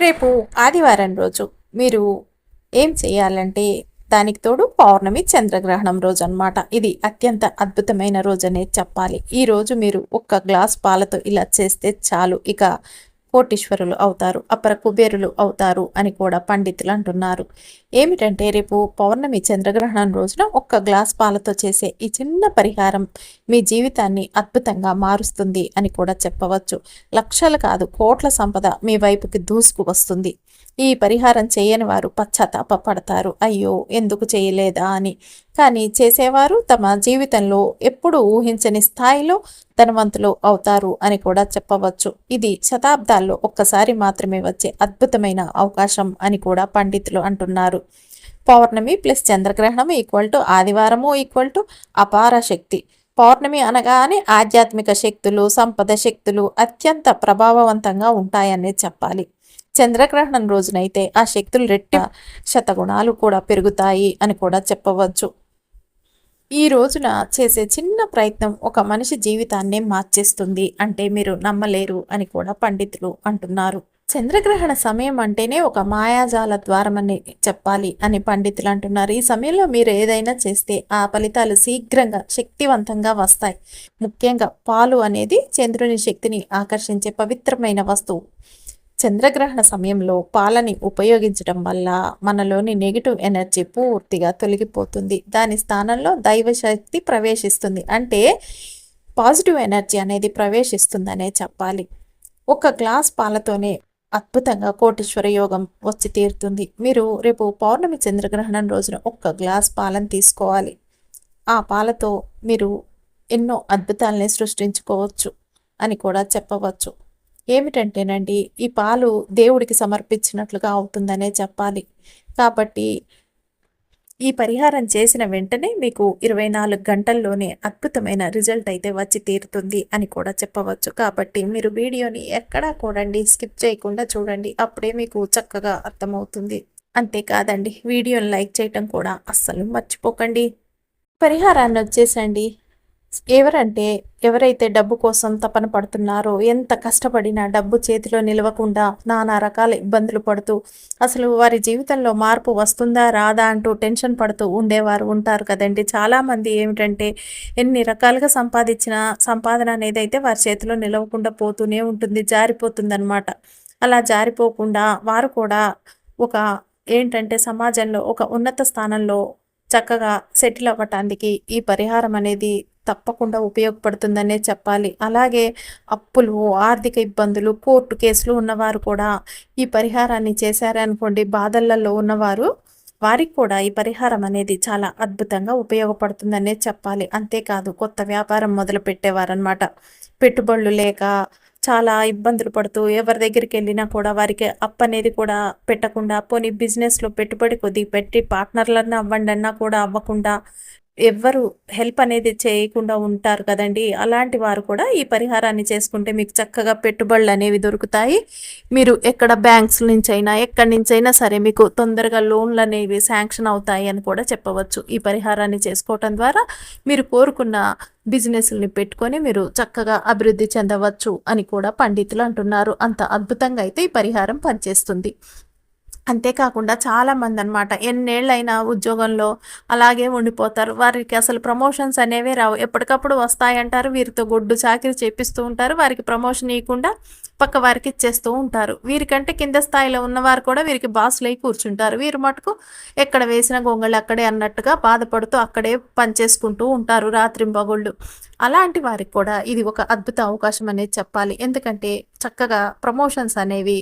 రేపు ఆదివారం రోజు మీరు ఏం చేయాలంటే దానికి తోడు పౌర్ణమి చంద్రగ్రహణం రోజు అన్నమాట. ఇది అత్యంత అద్భుతమైన రోజు అనేది చెప్పాలి. ఈ రోజు మీరు ఒక్క గ్లాస్ పాలతో ఇలా చేస్తే చాలు. ఇక కోటీశ్వరులు అవుతారు అపర కుబేరులు అవుతారు అని కూడా పండితులు అంటున్నారు. ఏమిటంటే రేపు పౌర్ణమి చంద్రగ్రహణం రోజున ఒక్క గ్లాస్ పాలతో చేసే ఈ చిన్న పరిహారం మీ జీవితాన్ని అద్భుతంగా మారుస్తుంది అని కూడా చెప్పవచ్చు. లక్షలు కాదు కోట్ల సంపద మీ వైపుకి దూసుకు వస్తుంది ఈ పరిహారం చేయని వారు పశ్చాత్తాప పడతారు అయ్యో ఎందుకు చేయలేదా అని. కానీ చేసేవారు తమ జీవితంలో ఎప్పుడూ ఊహించని స్థాయిలో ధనవంతులు అవుతారు అని కూడా చెప్పవచ్చు. ఇది శతాబ్దాల్లో ఒక్కసారి మాత్రమే వచ్చే అద్భుతమైన అవకాశం అని కూడా పండితులు అంటున్నారు. పౌర్ణమి ప్లస్ చంద్రగ్రహణం ఈక్వల్ టు ఆదివారము ఈక్వల్ టు అపార శక్తి. పౌర్ణమి అనగానే ఆధ్యాత్మిక శక్తులు సంపద శక్తులు అత్యంత ప్రభావవంతంగా ఉంటాయనే చెప్పాలి. చంద్రగ్రహణం రోజునైతే ఆ శక్తులు రెట్టి శతగుణాలు కూడా పెరుగుతాయి అని కూడా చెప్పవచ్చు. ఈ రోజున చేసే చిన్న ప్రయత్నం ఒక మనిషి జీవితాన్నే మార్చేస్తుంది అంటే మీరు నమ్మలేరు అని కూడా పండితులు అంటున్నారు. చంద్రగ్రహణ సమయం అంటేనే ఒక మాయాజాల ద్వారం అని చెప్పాలి అని పండితులు అంటున్నారు. ఈ సమయంలో మీరు ఏదైనా చేస్తే ఆ ఫలితాలు శీఘ్రంగా శక్తివంతంగా వస్తాయి. ముఖ్యంగా పాలు అనేది చంద్రుని శక్తిని ఆకర్షించే పవిత్రమైన వస్తువు. చంద్రగ్రహణ సమయంలో పాలని ఉపయోగించడం వల్ల మనలోని నెగిటివ్ ఎనర్జీ పూర్తిగా తొలగిపోతుంది. దాని స్థానంలో దైవశక్తి ప్రవేశిస్తుంది. అంటే పాజిటివ్ ఎనర్జీ అనేది ప్రవేశిస్తుందనే చెప్పాలి. ఒక గ్లాస్ పాలతోనే అద్భుతంగా కోటీశ్వర యోగం వచ్చి తీరుతుంది. మీరు రేపు పౌర్ణమి చంద్రగ్రహణం రోజున ఒక్క గ్లాస్ పాలను తీసుకోవాలి. ఆ పాలతో మీరు ఎన్నో అద్భుతాలని సృష్టించుకోవచ్చు అని కూడా చెప్పవచ్చు. ఏమిటంటేనండి ఈ పాలు దేవుడికి సమర్పించినట్లుగా అవుతుందనే చెప్పాలి. కాబట్టి ఈ పరిహారం చేసిన వెంటనే మీకు ఇరవై నాలుగు గంటల్లోనే అద్భుతమైన రిజల్ట్ అయితే వచ్చి తీరుతుంది అని కూడా చెప్పవచ్చు. కాబట్టి మీరు వీడియోని ఎక్కడా కూడండి స్కిప్ చేయకుండా చూడండి అప్పుడే మీకు చక్కగా అర్థమవుతుంది. అంతేకాదండి వీడియోని లైక్ చేయటం కూడా అస్సలు మర్చిపోకండి. పరిహారాన్ని వచ్చేసండి. ఎవరంటే ఎవరైతే డబ్బు కోసం తపన పడుతున్నారో ఎంత కష్టపడినా డబ్బు చేతిలో నిలవకుండా నానా రకాల ఇబ్బందులు పడుతూ అసలు వారి జీవితంలో మార్పు వస్తుందా రాదా అంటూ టెన్షన్ పడుతూ ఉండేవారు ఉంటారు కదండి. చాలామంది ఏమిటంటే ఎన్ని రకాలుగా సంపాదించిన సంపాదన అనేది అయితే వారి చేతిలో నిలవకుండా పోతూనే ఉంటుంది జారిపోతుందన్నమాట. అలా జారిపోకుండా వారు కూడా ఒక ఏంటంటే సమాజంలో ఒక ఉన్నత స్థానంలో చక్కగా సెటిల్ అవ్వటానికి ఈ పరిహారం అనేది తప్పకుండా ఉపయోగపడుతుందనే చెప్పాలి. అలాగే అప్పులు ఆర్థిక ఇబ్బందులు కోర్టు కేసులు ఉన్నవారు కూడా ఈ పరిహారాన్ని చేశారనుకోండి బాధలలో ఉన్నవారు వారికి కూడా ఈ పరిహారం అనేది చాలా అద్భుతంగా ఉపయోగపడుతుందనే చెప్పాలి. అంతేకాదు కొత్త వ్యాపారం మొదలు పెట్టేవారనమాట పెట్టుబడులు లేక చాలా ఇబ్బందులు పడుతూ ఎవరి దగ్గరికి వెళ్ళినా కూడా వారికి అప్ అనేది కూడా పెట్టకుండా పోనీ బిజినెస్లో పెట్టుబడి కొద్దిగా పెట్టి పార్ట్నర్లన్నా అవ్వండి అన్నా కూడా అవ్వకుండా ఎవ్వరు హెల్ప్ అనేది చేయకుండా ఉంటారు కదండి. అలాంటి వారు కూడా ఈ పరిహారాన్ని చేసుకుంటే మీకు చక్కగా పెట్టుబడులు అనేవి దొరుకుతాయి. మీరు ఎక్కడ బ్యాంక్స్ నుంచి అయినా ఎక్కడి నుంచి అయినా సరే మీకు తొందరగా లోన్లు అనేవి శాంక్షన్ అవుతాయి అని కూడా చెప్పవచ్చు. ఈ పరిహారాన్ని చేసుకోవటం ద్వారా మీరు కోరుకున్న బిజినెస్ని పెట్టుకొని మీరు చక్కగా అభివృద్ధి చెందవచ్చు అని కూడా పండితులు అంటున్నారు. అంత అద్భుతంగా అయితే ఈ పరిహారం పనిచేస్తుంది. అంతేకాకుండా చాలామంది అనమాట ఎన్నేళ్ళైనా ఉద్యోగంలో అలాగే ఉండిపోతారు. వారికి అసలు ప్రమోషన్స్ అనేవి రావు. ఎప్పటికప్పుడు వస్తాయంటారు. వీరితో గొడ్డు చాకిరి చేపిస్తూ ఉంటారు. వారికి ప్రమోషన్ ఇవ్వకుండా పక్క వారికి ఇచ్చేస్తూ ఉంటారు. వీరికంటే కింద స్థాయిలో ఉన్నవారు కూడా వీరికి బాసులు అయి కూర్చుంటారు. వీరు మటుకు ఎక్కడ వేసిన గొంగళ్ళు అక్కడే అన్నట్టుగా బాధపడుతూ అక్కడే పనిచేసుకుంటూ ఉంటారు రాత్రింబగొళ్ళు అలాంటి వారికి కూడా ఇది ఒక అద్భుత అవకాశం అనేది చెప్పాలి. ఎందుకంటే చక్కగా ప్రమోషన్స్ అనేవి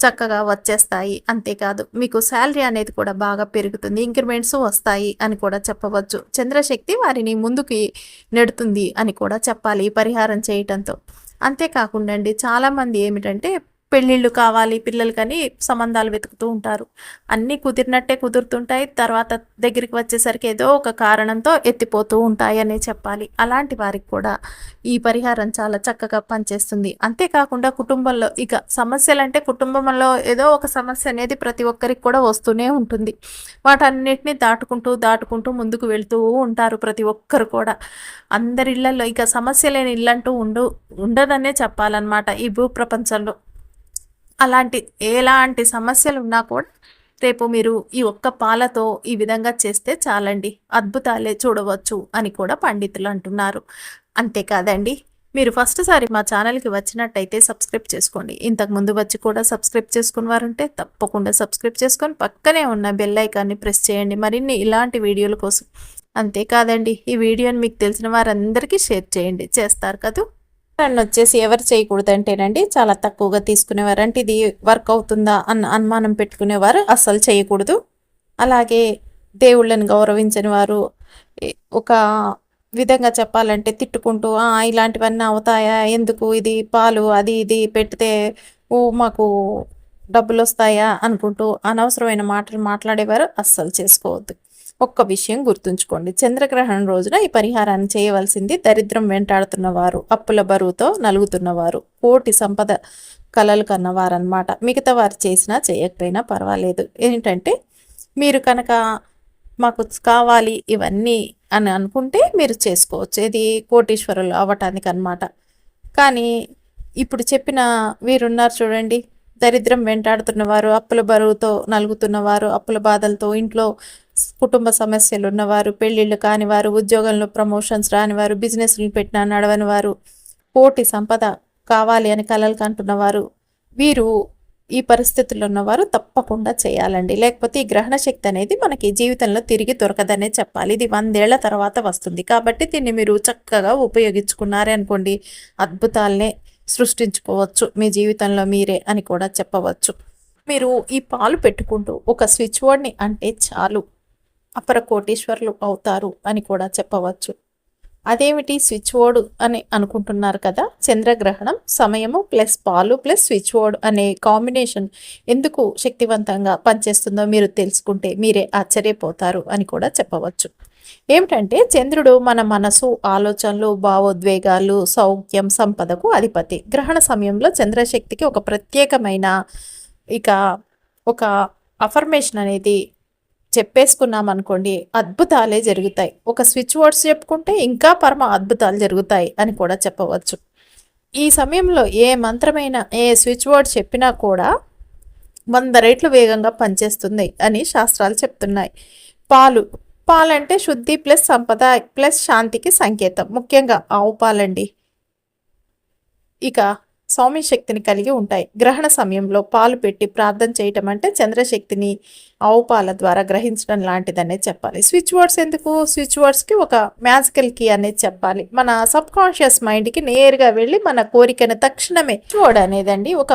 చక్కగా వచ్చేస్తాయి. అంతేకాదు మీకు శాలరీ అనేది కూడా బాగా పెరుగుతుంది. ఇంక్రిమెంట్స్ వస్తాయి అని కూడా చెప్పవచ్చు. చంద్రశక్తి వారిని ముందుకి నెడుతుంది అని కూడా చెప్పాలి పరిహారం చేయటంతో. అంతేకాకుండా అండి చాలామంది ఏమిటంటే పెళ్ళిళ్ళు కావాలి పిల్లలకని సంబంధాలు వెతుకుతూ ఉంటారు. అన్నీ కుదిరినట్టే కుదురుతుంటాయి. తర్వాత దగ్గరికి వచ్చేసరికి ఏదో ఒక కారణంతో ఎత్తిపోతూ ఉంటాయి అనే చెప్పాలి. అలాంటి వారికి కూడా ఈ పరిహారం చాలా చక్కగా పనిచేస్తుంది. అంతేకాకుండా కుటుంబంలో ఇక సమస్యలు అంటే కుటుంబంలో ఏదో ఒక సమస్య అనేది ప్రతి ఒక్కరికి కూడా వస్తూనే ఉంటుంది. వాటన్నిటిని దాటుకుంటూ దాటుకుంటూ ముందుకు వెళ్తూ ఉంటారు ప్రతి ఒక్కరు కూడా. అందరి ఇళ్ళలో ఇక సమస్య లేని ఇల్లంటూ ఉండు ఉండదనే చెప్పాలన్నమాట ఈ భూ ప్రపంచంలో అలాంటి ఎలాంటి సమస్యలు ఉన్నా కూడా రేపు మీరు ఈ ఒక్క పాలతో ఈ విధంగా చేస్తే చాలండి. అద్భుతాలే చూడవచ్చు అని కూడా పండితులు అంటున్నారు. అంతేకాదండి మీరు ఫస్ట్ సారి మా ఛానల్కి వచ్చినట్టయితే సబ్స్క్రైబ్ చేసుకోండి. ఇంతకు ముందు వచ్చి కూడా సబ్స్క్రైబ్ చేసుకుని వారుంటే తప్పకుండా సబ్స్క్రైబ్ చేసుకొని పక్కనే ఉన్న బెల్ ఐకాన్ని ప్రెస్ చేయండి. మరిన్ని ఇలాంటి వీడియోల కోసం. అంతేకాదండి ఈ వీడియోని మీకు తెలిసిన వారందరికీ షేర్ చేయండి. చేస్తారు కదా? అండ్ వచ్చేసి ఎవరు చేయకూడదు అంటేనండి చాలా తక్కువగా తీసుకునేవారు. అంటే ఇది వర్క్ అవుతుందా అన్న అనుమానం పెట్టుకునేవారు. అస్సలు చేయకూడదు. అలాగే దేవుళ్ళని గౌరవించని వారు ఒక విధంగా చెప్పాలంటే తిట్టుకుంటూ ఇలాంటివన్నీ అవుతాయా? ఎందుకు ఇది పాలు? అది ఇది పెడితే మాకు డబ్బులు వస్తాయా అనుకుంటూ అనవసరమైన మాటలు మాట్లాడేవారు. అస్సలు చేసుకోవద్దు. ఒక్క విషయం గుర్తుంచుకోండి. చంద్రగ్రహణం రోజున ఈ పరిహారాన్ని చేయవలసింది దరిద్రం వెంటాడుతున్నవారు అప్పుల బరువుతో నలుగుతున్నవారు కోటి సంపద కలలు కన్నవారనమాట మిగతా వారు చేసినా చేయకపోయినా పర్వాలేదు. ఏంటంటే మీరు కనుక మాకు కావాలి ఇవన్నీ అని అనుకుంటే మీరు చేసుకోవచ్చు. ఇది కోటీశ్వరులు అవ్వటానికి అనమాట కానీ ఇప్పుడు చెప్పిన వీరున్నారు చూడండి. దరిద్రం వెంటాడుతున్నవారు అప్పుల బరువుతో నలుగుతున్నవారు అప్పుల బాధలతో ఇంట్లో కుటుంబ సమస్యలు ఉన్నవారు పెళ్ళిళ్ళు కానివారు ఉద్యోగంలో ప్రమోషన్స్ రానివారు బిజినెస్లు పెట్టిన నడవని వారు పోటీ సంపద కావాలి అని కలలు కంటున్నవారు వీరు ఈ పరిస్థితుల్లో ఉన్నవారు తప్పకుండా చేయాలండి. లేకపోతే ఈ గ్రహణ శక్తి అనేది మనకి జీవితంలో తిరిగి దొరకదనే చెప్పాలి. ఇది వందేళ్ళ తర్వాత వస్తుంది. కాబట్టి దీన్ని మీరు చక్కగా ఉపయోగించుకున్నారే అనుకోండి. అద్భుతాలనే సృష్టించుకోవచ్చు. మీ జీవితంలో మీరే అని కూడా చెప్పవచ్చు. మీరు ఈ పాలు పెట్టుకుంటూ ఒక స్విచ్ బోర్డ్ని అంటే చాలు. అపర కోటీశ్వరులు అవుతారు అని కూడా చెప్పవచ్చు. అదేమిటి స్విచ్ బోర్డు అని అనుకుంటున్నారు కదా? చంద్రగ్రహణం సమయము ప్లస్ పాలు ప్లస్ స్విచ్ బోర్డు అనే కాంబినేషన్ ఎందుకు శక్తివంతంగా పనిచేస్తుందో మీరు తెలుసుకుంటే మీరే ఆశ్చర్యపోతారు అని కూడా చెప్పవచ్చు. ఏమిటంటే చంద్రుడు మన మనసు ఆలోచనలు భావోద్వేగాలు సౌఖ్యం సంపదకు అధిపతి. గ్రహణ సమయంలో చంద్రశక్తికి ఒక ప్రత్యేకమైన ఇక ఒక అఫర్మేషన్ అనేది చెప్పేసుకున్నాం అనుకోండి అద్భుతాలే జరుగుతాయి. ఒక స్విచ్ వర్డ్స్ చెప్పుకుంటే ఇంకా పరమ అద్భుతాలు జరుగుతాయి అని కూడా చెప్పవచ్చు. ఈ సమయంలో ఏ మంత్రమైన ఏ స్విచ్ వర్డ్ చెప్పినా కూడా వంద రేట్లు వేగంగా పనిచేస్తుంది అని శాస్త్రాలు చెప్తున్నాయి. పాలు. పాలంటే శుద్ధి ప్లస్ సంపద ప్లస్ శాంతికి సంకేతం. ముఖ్యంగా ఆవు పాలండి. ఇక సౌమ్య శక్తిని కలిగి ఉంటాయి. గ్రహణ సమయంలో పాలు పెట్టి ప్రార్థన చేయటం అంటే చంద్రశక్తిని ఆవు పాల ద్వారా గ్రహించడం లాంటిదనే చెప్పాలి. స్విచ్ వర్డ్స్ ఎందుకు? స్విచ్ వర్డ్స్కి ఒక మ్యాజికల్ కీ అనేది చెప్పాలి. మన సబ్ కాన్షియస్ మైండ్కి నేరుగా వెళ్ళి మన కోరికను తక్షణమే వర్డ్ అనేదండి ఒక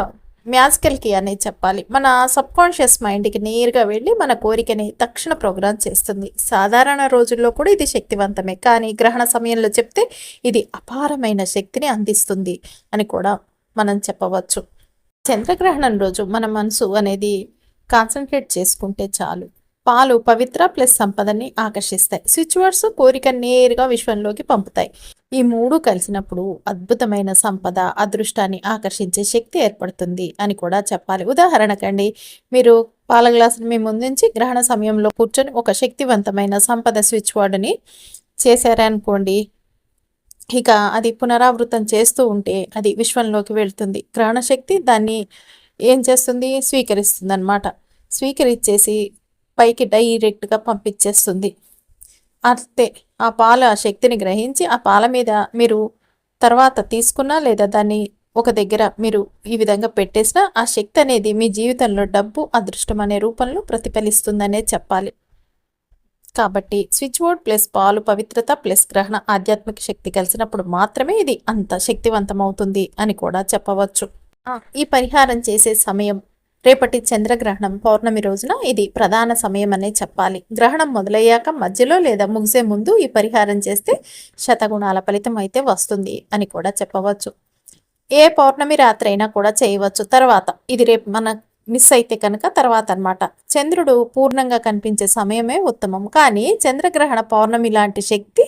మ్యాజికల్ కీ అనేది చెప్పాలి. మన సబ్ కాన్షియస్ మైండ్కి నేరుగా వెళ్ళి మన కోరికని తక్షణ ప్రోగ్రామ్ చేస్తుంది. సాధారణ రోజుల్లో కూడా ఇది శక్తివంతమే. కానీ గ్రహణ సమయంలో చెప్తే ఇది అపారమైన శక్తిని అందిస్తుంది అని కూడా మనం చెప్పవచ్చు. చంద్రగ్రహణం రోజు మన మనసు అనేది కాన్సన్ట్రేట్ చేసుకుంటే చాలు. పాలు పవిత్ర ప్లస్ సంపదని ఆకర్షిస్తాయి. స్విచ్ వర్డ్స్ కోరిక నేరుగా విశ్వంలోకి పంపుతాయి. ఈ మూడు కలిసినప్పుడు అద్భుతమైన సంపద అదృష్టాన్ని ఆకర్షించే శక్తి ఏర్పడుతుంది అని కూడా చెప్పాలి. ఉదాహరణకండి మీరు పాల గ్లాసును మీ ముందుంచి గ్రహణ సమయంలో కూర్చొని ఒక శక్తివంతమైన సంపద స్విచ్ వర్డ్ని చేశారనుకోండి ఇక అది పునరావృతం చేస్తూ ఉంటే అది విశ్వంలోకి వెళ్తుంది. గ్రహణశక్తి దాన్ని ఏం చేస్తుంది? స్వీకరిస్తుంది అనమాట స్వీకరించేసి పైకి డైరెక్ట్గా పంపించేస్తుంది. అంతే. ఆ పాల శక్తిని గ్రహించి ఆ పాల మీద మీరు తర్వాత తీసుకున్నా లేదా దాన్ని ఒక దగ్గర మీరు ఈ విధంగా పెట్టేసినా ఆ శక్తి అనేది మీ జీవితంలో డబ్బు అదృష్టం అనే రూపంలో ప్రతిఫలిస్తుందనే చెప్పాలి. కాబట్టి స్విచ్ బోర్డ్ ప్లస్ పాలు పవిత్రత ప్లస్ గ్రహణ ఆధ్యాత్మిక శక్తి కలిసినప్పుడు మాత్రమే ఇది అంత శక్తివంతమవుతుంది అని కూడా చెప్పవచ్చు. ఈ పరిహారం చేసే సమయం రేపటి చంద్రగ్రహణం పౌర్ణమి రోజున ఇది ప్రధాన సమయం అనే చెప్పాలి. గ్రహణం మొదలయ్యాక మధ్యలో లేదా ముగిసే ముందు ఈ పరిహారం చేస్తే శతగుణాల ఫలితం అయితే వస్తుంది అని కూడా చెప్పవచ్చు. ఏ పౌర్ణమి రాత్రి అయినా కూడా చేయవచ్చు. తర్వాత ఇది రేపు మన మిస్ అయితే కనుక తర్వాత అనమాట చంద్రుడు పూర్ణంగా కనిపించే సమయమే ఉత్తమం. కానీ చంద్రగ్రహణ పౌర్ణమి లాంటి శక్తి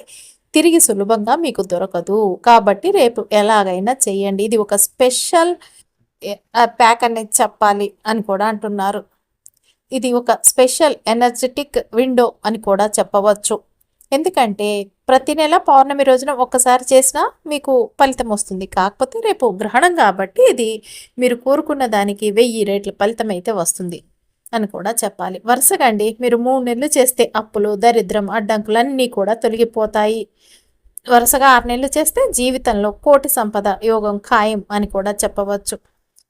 తిరిగి సులభంగా మీకు దొరకదు. కాబట్టి రేపు ఎలాగైనా చేయండి. ఇది ఒక స్పెషల్ ప్యాక్ అనేది చెప్పాలి అని కూడా అంటున్నారు. ఇది ఒక స్పెషల్ ఎనర్జెటిక్ విండో అని కూడా చెప్పవచ్చు. ఎందుకంటే ప్రతి నెల పౌర్ణమి రోజున ఒక్కసారి చేసినా మీకు ఫలితం వస్తుంది. కాకపోతే రేపు గ్రహణం కాబట్టి ఇది మీరు కోరుకున్న దానికి వెయ్యి రేట్ల ఫలితం అయితే వస్తుంది అని కూడా చెప్పాలి. వరుసగా అండి మీరు మూడు నెలలు చేస్తే అప్పులు దరిద్రం అడ్డంకులు అన్నీ కూడా తొలగిపోతాయి. వరుసగా ఆరు నెలలు చేస్తే జీవితంలో కోటి సంపద యోగం ఖాయం అని కూడా చెప్పవచ్చు.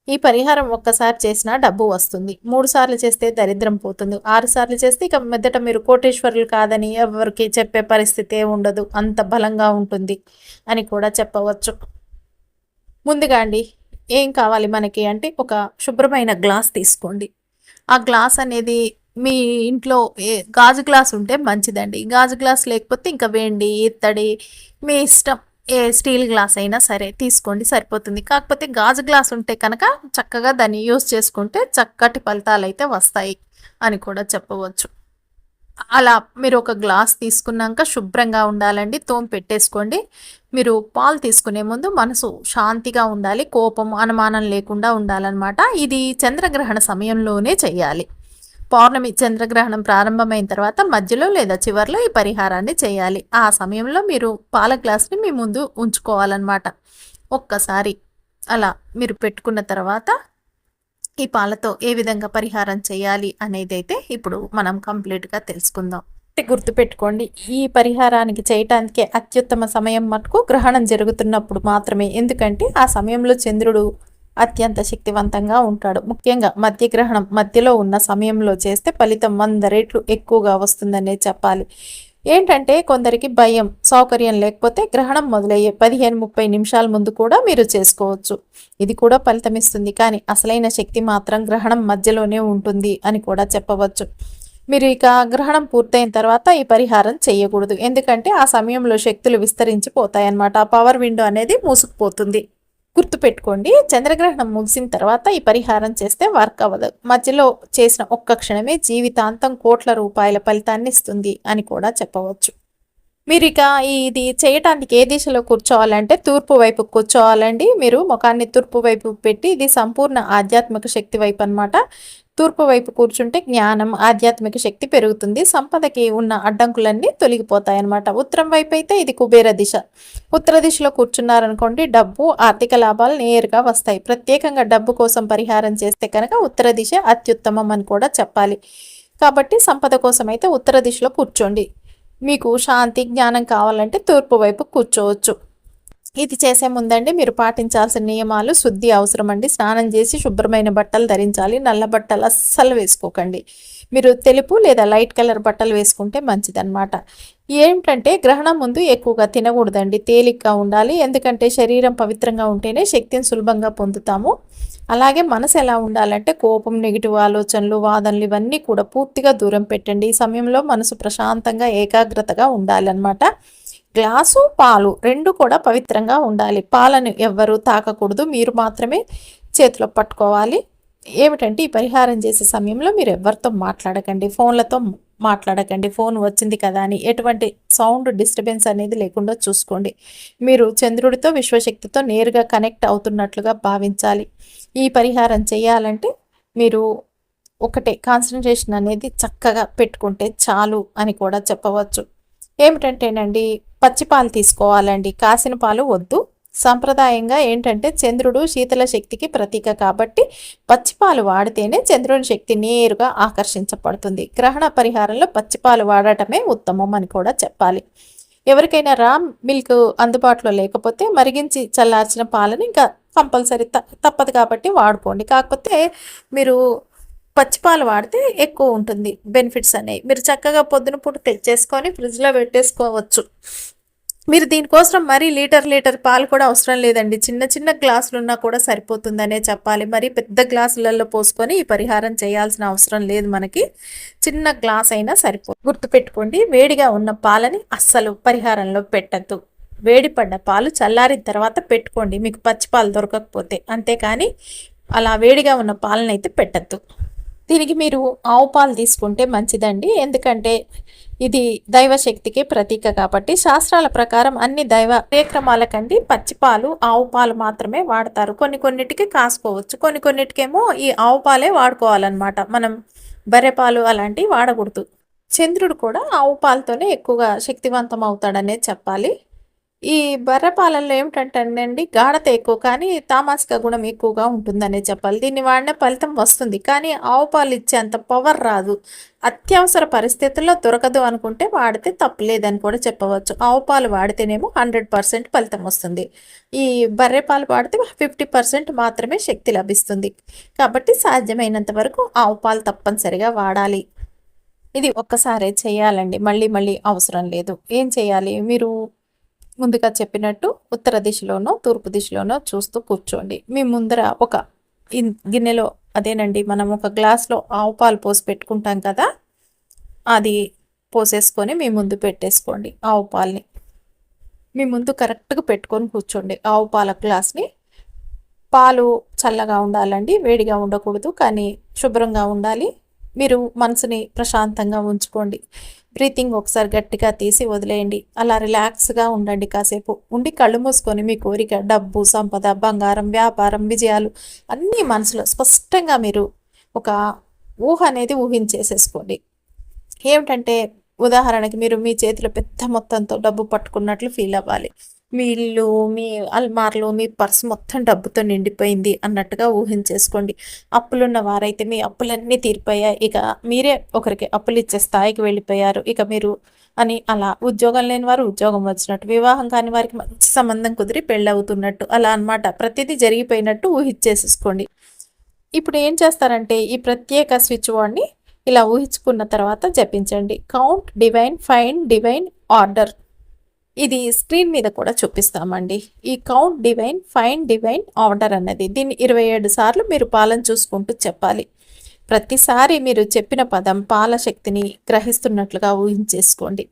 ఈ పరిహారం ఒక్కసారి చేసినా డబ్బు వస్తుంది. మూడు సార్లు చేస్తే దరిద్రం పోతుంది. ఆరు సార్లు చేస్తే ఇక మెదట మీరు కోటేశ్వరులు కాదని ఎవరికి చెప్పే పరిస్థితి ఉండదు. అంత బలంగా ఉంటుంది అని కూడా చెప్పవచ్చు. ముందుగా అండి ఏం కావాలి మనకి అంటే ఒక శుభ్రమైన గ్లాస్ తీసుకోండి. ఆ గ్లాస్ అనేది మీ ఇంట్లో ఏ గాజు గ్లాస్ ఉంటే మంచిదండి. గాజు గ్లాస్ లేకపోతే ఇంకా వేండి ఇత్తడి మీ ఇష్టం. ఏ స్టీల్ గ్లాస్ అయినా సరే తీసుకోండి సరిపోతుంది. కాకపోతే గాజు గ్లాస్ ఉంటే కనుక చక్కగా దాన్ని యూస్ చేసుకుంటే చక్కటి ఫలితాలు అయితే వస్తాయి అని కూడా చెప్పవచ్చు. అలా మీరు ఒక గ్లాస్ తీసుకున్నాక శుభ్రంగా ఉండాలండి తోం పెట్టేసుకోండి. మీరు పాలు తీసుకునే ముందు మనసు శాంతిగా ఉండాలి కోపం అనుమానం లేకుండా ఉండాలన్నమాట. ఇది చంద్రగ్రహణ సమయంలోనే చేయాలి. పౌర్ణమి చంద్రగ్రహణం ప్రారంభమైన తర్వాత మధ్యలో లేదా చివరిలో ఈ పరిహారాన్ని చేయాలి. ఆ సమయంలో మీరు పాల గ్లాస్ని మీ ముందు ఉంచుకోవాలన్నమాట. ఒక్కసారి అలా మీరు పెట్టుకున్న తర్వాత ఈ పాలతో ఏ విధంగా పరిహారం చేయాలి అనేది అయితే ఇప్పుడు మనం కంప్లీట్గా తెలుసుకుందాం. గుర్తుపెట్టుకోండి ఈ పరిహారానికి చేయటానికి అత్యుత్తమ సమయం మటుకు గ్రహణం జరుగుతున్నప్పుడు మాత్రమే. ఎందుకంటే ఆ సమయంలో చంద్రుడు అత్యంత శక్తివంతంగా ఉంటాడు. ముఖ్యంగా మధ్యగ్రహణం మధ్యలో ఉన్న సమయంలో చేస్తే ఫలితం వంద రేట్లు ఎక్కువగా వస్తుందనే చెప్పాలి. ఏంటంటే కొందరికి భయం సౌకర్యం లేకపోతే గ్రహణం మొదలయ్యే పదిహేను ముప్పై నిమిషాల ముందు కూడా మీరు చేసుకోవచ్చు. ఇది కూడా ఫలితమిస్తుంది కానీ అసలైన శక్తి మాత్రం గ్రహణం మధ్యలోనే ఉంటుంది అని కూడా చెప్పవచ్చు. మీరు ఇక గ్రహణం పూర్తయిన తర్వాత ఈ పరిహారం చేయకూడదు. ఎందుకంటే ఆ సమయంలో శక్తులు విస్తరించిపోతాయన్నమాట. ఆ పవర్ విండో అనేది మూసుకుపోతుంది. గుర్తుపెట్టుకోండి చంద్రగ్రహణం ముగిసిన తర్వాత ఈ పరిహారం చేస్తే వర్క్ అవ్వదు. మధ్యలో చేసిన ఒక్క క్షణమే జీవితాంతం కోట్ల రూపాయల ఫలితాన్ని ఇస్తుంది అని కూడా చెప్పవచ్చు. మీరు ఇక ఇది చేయటానికి ఏ దిశలో కూర్చోవాలంటే తూర్పు వైపు కూర్చోవాలండి. మీరు ముఖాన్ని తూర్పు వైపు పెట్టి ఇది సంపూర్ణ ఆధ్యాత్మిక శక్తి వైపు అనమాట తూర్పు వైపు కూర్చుంటే జ్ఞానం ఆధ్యాత్మిక శక్తి పెరుగుతుంది. సంపదకి ఉన్న అడ్డంకులన్నీ తొలగిపోతాయి అనమాట ఉత్తరం వైపు అయితే ఇది కుబేర దిశ. ఉత్తర దిశలో కూర్చున్నారనుకోండి డబ్బు ఆర్థిక లాభాలు నేరుగా వస్తాయి. ప్రత్యేకంగా డబ్బు కోసం పరిహారం చేస్తే కనుక ఉత్తర దిశ అత్యుత్తమం అని కూడా చెప్పాలి. కాబట్టి సంపద కోసం అయితే ఉత్తర దిశలో కూర్చోండి. మీకు శాంతి జ్ఞానం కావాలంటే తూర్పు వైపు కూర్చోవచ్చు. ఇది చేసే ముందండి మీరు పాటించాల్సిన నియమాలు శుద్ధి అవసరం అండి స్నానం చేసి శుభ్రమైన బట్టలు ధరించాలి. నల్ల బట్టలు అస్సలు వేసుకోకండి. మీరు తెలుపు లేదా లైట్ కలర్ బట్టలు వేసుకుంటే మంచిదన్నమాట. ఏంటంటే గ్రహణం ముందు ఎక్కువగా తినకూడదండి. తేలిగ్గా ఉండాలి. ఎందుకంటే శరీరం పవిత్రంగా ఉంటేనే శక్తిని సులభంగా పొందుతాము. అలాగే మనసు ఎలా ఉండాలంటే కోపం నెగిటివ్ ఆలోచనలు వాదనలు ఇవన్నీ కూడా పూర్తిగా దూరం పెట్టండి. ఈ సమయంలో మనసు ప్రశాంతంగా ఏకాగ్రతగా ఉండాలన్నమాట. గ్లాసు పాలు రెండు కూడా పవిత్రంగా ఉండాలి. పాలను ఎవ్వరూ తాకకూడదు. మీరు మాత్రమే చేతిలో పట్టుకోవాలి. ఏమిటంటే ఈ పరిహారం చేసే సమయంలో మీరు ఎవరితో మాట్లాడకండి. ఫోన్లతో మాట్లాడకండి ఫోన్ వచ్చింది కదా అని ఎటువంటి సౌండ్ డిస్టర్బెన్స్ అనేది లేకుండా చూసుకోండి. మీరు చంద్రుడితో విశ్వశక్తితో నేరుగా కనెక్ట్ అవుతున్నట్లుగా భావించాలి. ఈ పరిహారం చేయాలంటే మీరు ఒకటే కాన్సన్ట్రేషన్ అనేది చక్కగా పెట్టుకుంటే చాలు అని కూడా చెప్పవచ్చు. ఏమిటంటేనండి పచ్చిపాలు తీసుకోవాలండి. కాసిన పాలు వద్దు. సాంప్రదాయంగా ఏంటంటే చంద్రుడు శీతల శక్తికి ప్రతీక కాబట్టి పచ్చిపాలు వాడితేనే చంద్రుని శక్తి నేరుగా ఆకర్షించబడుతుంది. గ్రహణ పరిహారంలో పచ్చిపాలు వాడటమే ఉత్తమం అని కూడా చెప్పాలి. ఎవరికైనా రామ్ మిల్క్ అందుబాటులో లేకపోతే మరిగించి చల్లార్చిన పాలను ఇంకా కంపల్సరీ తప్పదు కాబట్టి వాడుకోండి. కాకపోతే మీరు పచ్చిపాలు వాడితే ఎక్కువ ఉంటుంది బెనిఫిట్స్ అనేవి. మీరు చక్కగా పొద్దున పూట తెచ్చేసుకొని ఫ్రిడ్జ్లో పెట్టేసుకోవచ్చు. మీరు దీనికోసం మరీ లీటర్ లీటర్ పాలు కూడా అవసరం లేదండి. చిన్న చిన్న గ్లాసులు ఉన్నా కూడా సరిపోతుందనే చెప్పాలి. మరి పెద్ద గ్లాసులలో పోసుకొని ఈ పరిహారం చేయాల్సిన అవసరం లేదు మనకి. చిన్న గ్లాస్ అయినా సరిపో గుర్తుపెట్టుకోండి వేడిగా ఉన్న పాలని అస్సలు పరిహారంలో పెట్టద్దు. వేడిపడ్డ పాలు చల్లారిన తర్వాత పెట్టుకోండి. మీకు పచ్చి పాలు దొరకకపోతే. అంతేకాని అలా వేడిగా ఉన్న పాలనైతే పెట్టద్దు. దీనికి మీరు ఆవు పాలు తీసుకుంటే మంచిదండి. ఎందుకంటే ఇది దైవశక్తికి ప్రతీక కాబట్టి శాస్త్రాల ప్రకారం అన్ని దైవ కార్యక్రమాలకండి పచ్చిపాలు ఆవు పాలు మాత్రమే వాడతారు. కొన్ని కొన్నిటికి కాసుకోవచ్చు. కొన్ని కొన్నిటికేమో ఈ ఆవు పాలే వాడుకోవాలన్నమాట. మనం బర్రె పాలు అలాంటివి వాడకూడదు. చంద్రుడు కూడా ఆవు పాలతోనే ఎక్కువగా శక్తివంతం అవుతాడనే చెప్పాలి. ఈ బర్రె పాలల్లో ఏమిటంటేనండి గాఢత ఎక్కువ కానీ తామాసిక గుణం ఎక్కువగా ఉంటుందనే చెప్పాలి. దీన్ని వాడిన ఫలితం వస్తుంది. కానీ ఆవు పాలు ఇచ్చేంత పవర్ రాదు. అత్యవసర పరిస్థితుల్లో దొరకదు అనుకుంటే వాడితే తప్పులేదని కూడా చెప్పవచ్చు. ఆవు పాలు వాడితేనేమో హండ్రెడ్ పర్సెంట్ ఫలితం వస్తుంది. ఈ బర్రె పాలు వాడితే ఫిఫ్టీ పర్సెంట్ మాత్రమే శక్తి లభిస్తుంది. కాబట్టి సాధ్యమైనంత వరకు ఆవు పాలు తప్పనిసరిగా వాడాలి. ఇది ఒక్కసారే చేయాలండి. మళ్ళీ మళ్ళీ అవసరం లేదు. ఏం చేయాలి? మీరు ముందుగా చెప్పినట్టు ఉత్తర దిశలోనో తూర్పు దిశలోనో చూస్తూ కూర్చోండి. మీ ముందర ఒక గిన్నెలో అదేనండి మనం ఒక గ్లాస్లో ఆవు పాలు పోసి పెట్టుకుంటాం కదా? అది పోసేసుకొని మీ ముందు పెట్టేసుకోండి ఆవు పాలని. మీ ముందు కరెక్ట్గా పెట్టుకొని కూర్చోండి ఆవు పాల గ్లాస్ని. పాలు చల్లగా ఉండాలండి వేడిగా ఉండకూడదు కానీ శుభ్రంగా ఉండాలి. మీరు మనసుని ప్రశాంతంగా ఉంచుకోండి. బ్రీతింగ్ ఒకసారి గట్టిగా తీసి వదిలేయండి. అలా రిలాక్స్గా ఉండండి కాసేపు. ఉండి కళ్ళు మూసుకొని మీ కోరిక డబ్బు సంపద బంగారం వ్యాపారం విజయాలు అన్నీ మనసులో స్పష్టంగా మీరు ఒక ఊహ అనేది ఊహించేసేసుకోండి. ఏమిటంటే ఉదాహరణకి మీరు మీ చేతిలో పెద్ద మొత్తంతో డబ్బు పట్టుకున్నట్లు ఫీల్ అవ్వాలి. మీ ఇల్లు మీ అల్మార్లు మీ పర్స్ మొత్తం డబ్బుతో నిండిపోయింది అన్నట్టుగా ఊహించేసుకోండి. అప్పులున్న వారైతే మీ అప్పులన్నీ తీరిపోయాయి. ఇక మీరే ఒకరికి అప్పులు ఇచ్చే స్థాయికి వెళ్ళిపోయారు. ఇక మీరు అని అలా ఉద్యోగం లేని వారు ఉద్యోగం వచ్చినట్టు వివాహం కాని వారికి మంచి సంబంధం కుదిరి పెళ్ళవుతున్నట్టు అలా అనమాట ప్రతిదీ జరిగిపోయినట్టు ఊహించేసేసుకోండి. ఇప్పుడు ఏం చేస్తారంటే ఈ ప్రత్యేక స్విచ్ బోర్డ్ని ఇలా ఊహించుకున్న తర్వాత జపించండి. Count divine fine divine order ఇది స్క్రీన్ మీద కూడా చూపిస్తామండి. ఈ count divine fine divine order అన్నది. దీన్ని ఇరవై ఏడు సార్లు మీరు పాలన చూసుకుంటూ చెప్పాలి. ప్రతిసారి మీరు చెప్పిన పదం పాల శక్తిని గ్రహిస్తున్నట్లుగా ఊహించేసుకోండి.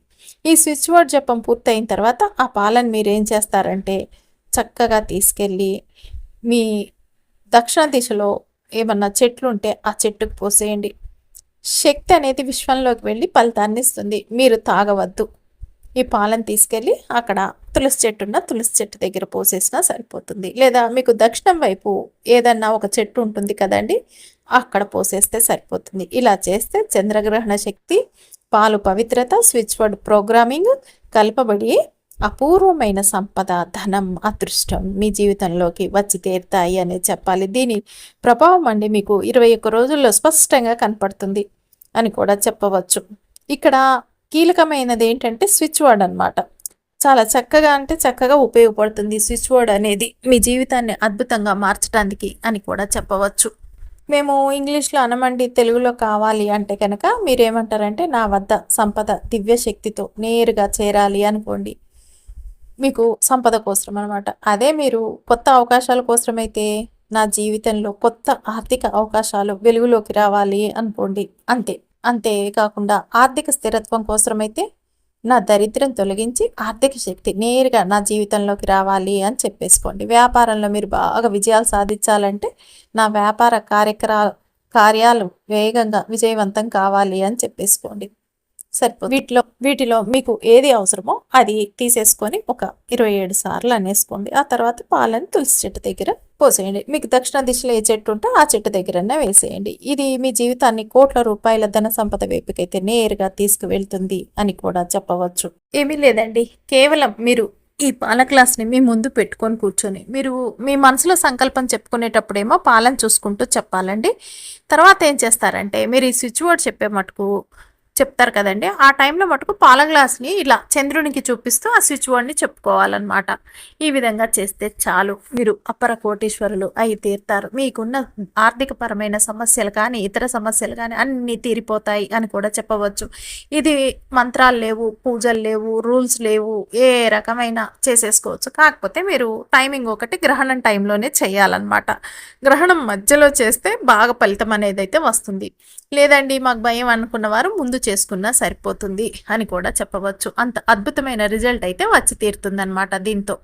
ఈ స్విచ్ బోర్డ్ జపం పూర్తయిన తర్వాత ఆ పాలను మీరు ఏం చేస్తారంటే చక్కగా తీసుకెళ్ళి మీ దక్షిణ దిశలో ఏమన్నా చెట్లు ఉంటే ఆ చెట్టుకు పోసేయండి. శక్తి అనేది విశ్వంలోకి వెళ్ళి ఫలితాన్ని ఇస్తుంది. మీరు తాగవద్దు. ఈ పాలను తీసుకెళ్ళి అక్కడ తులసి చెట్టు ఉన్న తులసి చెట్టు దగ్గర పోసేసినా సరిపోతుంది. లేదా మీకు దక్షిణం వైపు ఏదన్నా ఒక చెట్టు ఉంటుంది కదండి అక్కడ పోసేస్తే సరిపోతుంది. ఇలా చేస్తే చంద్రగ్రహణ శక్తి పాలు పవిత్రత స్విచ్ బోర్డ్ ప్రోగ్రామింగ్ కలపబడి అపూర్వమైన సంపద ధనం అదృష్టం మీ జీవితంలోకి వచ్చి తీరుతాయి అని చెప్పాలి. దీని ప్రభావం అండి మీకు ఇరవై ఒక్క రోజుల్లో స్పష్టంగా కనపడుతుంది అని కూడా చెప్పవచ్చు. ఇక్కడ కీలకమైనది ఏంటంటే స్విచ్ వర్డ్ అనమాట చాలా చక్కగా అంటే చక్కగా ఉపయోగపడుతుంది స్విచ్ వర్డ్ అనేది మీ జీవితాన్ని అద్భుతంగా మార్చడానికి అని కూడా చెప్పవచ్చు. మేము ఇంగ్లీష్లో అనమండి తెలుగులో కావాలి అంటే కనుక మీరేమంటారంటే నా వద్ద సంపద దివ్య శక్తితో నేరుగా చేరాలి అనుకోండి. మీకు సంపద కోసం అనమాట అదే మీరు కొత్త అవకాశాల కోసమైతే నా జీవితంలో కొత్త ఆర్థిక అవకాశాలు వెలుగులోకి రావాలి అనుకోండి. అంతే. అంతేకాకుండా ఆర్థిక స్థిరత్వం కోసమైతే నా దరిద్రం తొలగించి ఆర్థిక శక్తి నేరుగా నా జీవితంలోకి రావాలి అని చెప్పేసుకోండి. వ్యాపారంలో మీరు బాగా విజయాలు సాధించాలంటే నా వ్యాపార కార్యక్ర కార్యాలు వేగంగా విజయవంతం కావాలి అని చెప్పేసుకోండి. సరిపో వీటిలో వీటిలో మీకు ఏది అవసరమో అది తీసేసుకొని ఒక ఇరవై ఏడు సార్లు అనేసుకోండి. ఆ తర్వాత పాలని తులసి చెట్టు దగ్గర పోసేయండి. మీకు దక్షిణ దిశలో ఏ చెట్టు ఉంటే ఆ చెట్టు దగ్గరనే వేసేయండి. ఇది మీ జీవితాన్ని కోట్ల రూపాయల ధన సంపద వైపుకైతే నేరుగా తీసుకువెళ్తుంది అని కూడా చెప్పవచ్చు. ఏమీ లేదండి. కేవలం మీరు ఈ పాల క్లాస్ని మీ ముందు పెట్టుకొని కూర్చొని మీరు మీ మనసులో సంకల్పం చెప్పుకునేటప్పుడేమో పాలన చూసుకుంటూ చెప్పాలండి. తర్వాత ఏం చేస్తారంటే మీరు ఈ స్విచ్ బోర్డ్ చెప్పే మటుకు చెప్తారు కదండి. ఆ టైంలో మటుకు పాల గ్లాస్ని ఇలా చంద్రునికి చూపిస్తూ ఆ స్విచ్ బోర్డ్ని చెప్పుకోవాలన్నమాట. ఈ విధంగా చేస్తే చాలు. మీరు అప్పర కోటీశ్వరులు అయి తీరుతారు. మీకున్న ఆర్థిక పరమైన సమస్యలు కానీ ఇతర సమస్యలు కానీ అన్నీ తీరిపోతాయి అని కూడా చెప్పవచ్చు. ఇది మంత్రాలు లేవు పూజలు లేవు రూల్స్ లేవు ఏ రకమైన చేసేసుకోవచ్చు. కాకపోతే మీరు టైమింగ్ ఒకటి గ్రహణం టైంలోనే చేయాలన్నమాట. గ్రహణం మధ్యలో చేస్తే బాగా ఫలితం అనేది అయితే వస్తుంది. లేదండి మాకు భయం అనుకున్న వారు ముందు చేసుకున్నా సరిపోతుంది అని కూడా చెప్పవచ్చు. అంత అద్భుతమైన రిజల్ట్ అయితే వచ్చి తీరుతుందన్నమాట దీంతో.